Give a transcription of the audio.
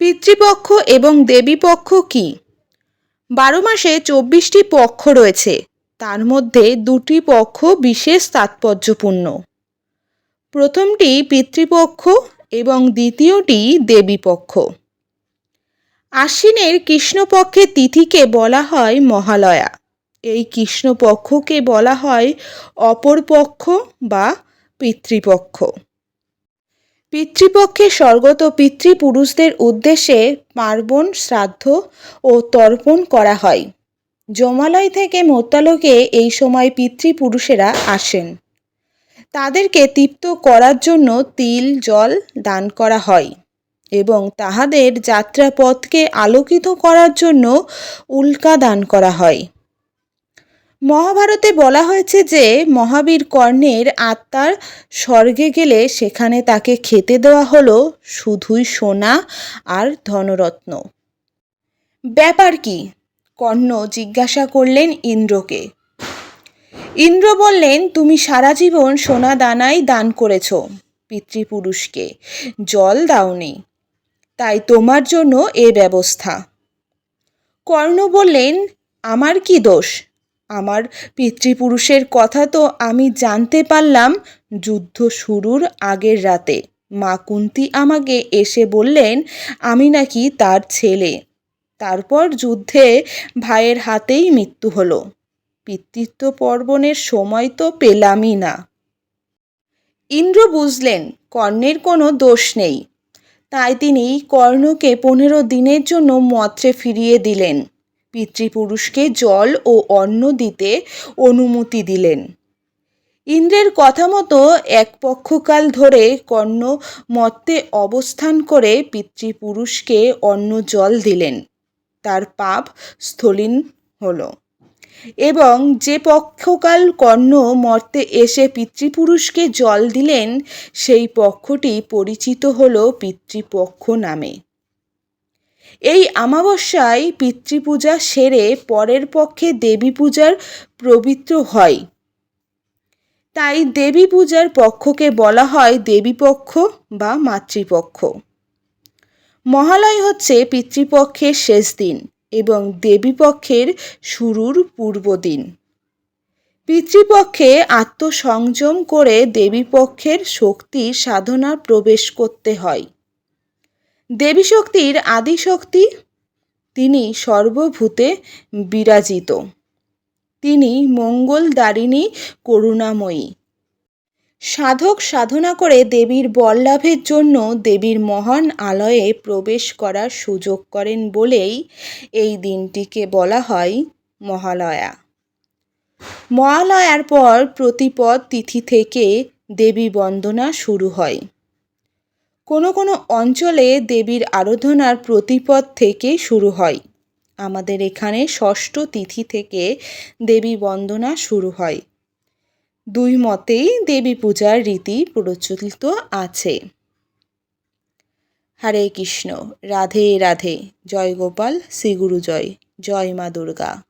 পিতৃপক্ষ এবং দেবীপক্ষ কি? বারো মাসে চব্বিশটি পক্ষ রয়েছে। তার মধ্যে দুটি পক্ষ বিশেষ তাৎপর্যপূর্ণ। প্রথমটি পিতৃপক্ষ এবং দ্বিতীয়টি দেবীপক্ষ। আশ্বিনের কৃষ্ণপক্ষের তিথিকে বলা হয় মহালয়া। এই কৃষ্ণপক্ষকে বলা হয় অপরপক্ষ বা পিতৃপক্ষ। পিতৃপক্ষে স্বর্গত পিতৃপুরুষদের উদ্দেশ্যে পার্বণ, শ্রাদ্ধ ও তর্পণ করা হয়। জমালয় থেকে মোত্তালোকে এই সময় পিতৃপুরুষেরা আসেন। তাদেরকে তৃপ্ত করার জন্য তিল, জল দান করা হয় এবং তাহাদের যাত্রাপথকে আলোকিত করার জন্য উল্কা দান করা হয়। মহাভারতে বলা হয়েছে যে মহাবীর কর্ণের আত্মার স্বর্গে গেলে সেখানে তাকে খেতে দেওয়া হলো শুধুই সোনা আর ধনরত্ন। ব্যাপার কি? কর্ণ জিজ্ঞাসা করলেন ইন্দ্রকে। ইন্দ্র বললেন, তুমি সারা জীবন সোনা দানাই দান করেছ পিতৃপুরুষকে, জল দাওনি, তাই তোমার জন্য এ ব্যবস্থা। কর্ণ বললেন, আমার কি দোষ? আমার পিতৃপুরুষের কথা তো আমি জানতে পারলাম। যুদ্ধ শুরুর আগের রাতে মা কুন্তি আমাকে এসে বললেন, আমি নাকি তার ছেলে। তারপর যুদ্ধে ভাইয়ের হাতেই মৃত্যু হলো। পিতৃত্ব পর্বণের সময় তো পেলামই না। ইন্দ্র বুঝলেন, কর্ণের কোনো দোষ নেই। তাই তিনি কর্ণকে পনেরো দিনের জন্য মত্রে ফিরিয়ে দিলেন। পিতৃপুরুষকে জল ও অন্ন দিতে অনুমতি দিলেন। ইন্দ্রের কথা মতো এক পক্ষকাল ধরে কর্ণ মত্তে অবস্থান করে পিতৃপুরুষকে অন্ন জল দিলেন। তার পাপ স্থলীন হল। এবং যে পক্ষকাল কর্ণ মর্তে এসে পিতৃপুরুষকে জল দিলেন, সেই পক্ষটি পরিচিত হল পিতৃপক্ষ নামে। এই আমাবস্যায় পিতৃপূজা সেরে পরের পক্ষে দেবী পূজার পবিত্র হয়। তাই দেবী পূজার পক্ষকে বলা হয় দেবীপক্ষ বা মাতৃপক্ষ। মহালয় হচ্ছে পিতৃপক্ষের শেষ দিন এবং দেবীপক্ষের শুরুর পূর্ব দিন। পিতৃপক্ষে আত্মসংযম করে দেবীপক্ষের শক্তি সাধনা প্রবেশ করতে হয়। দেবী শক্তির আদিশক্তি, তিনি সর্বভূতে বিরাজিত। তিনি মঙ্গলদারিণী করুণাময়ী। সাধক সাধনা করে দেবীর বল লাভের জন্য দেবীর মহান আলয়ে প্রবেশ করার সুযোগ করেন বলেই এই দিনটিকে বলা হয় মহালয়া। মহালয়ার পর প্রতিপদ তিথি থেকে দেবী বন্দনা শুরু হয়। কোনো কোনো অঞ্চলে দেবীর আরাধনার প্রতিপদ থেকে শুরু হয়। আমাদের এখানে ষষ্ঠ তিথি থেকে দেবী বন্দনা শুরু হয়। দুই মতেই দেবী পূজার রীতি প্রচলিত আছে। হরে কৃষ্ণ, রাধে রাধে, জয় গোপাল শ্রীগুরু জয় জয় মা দুর্গা।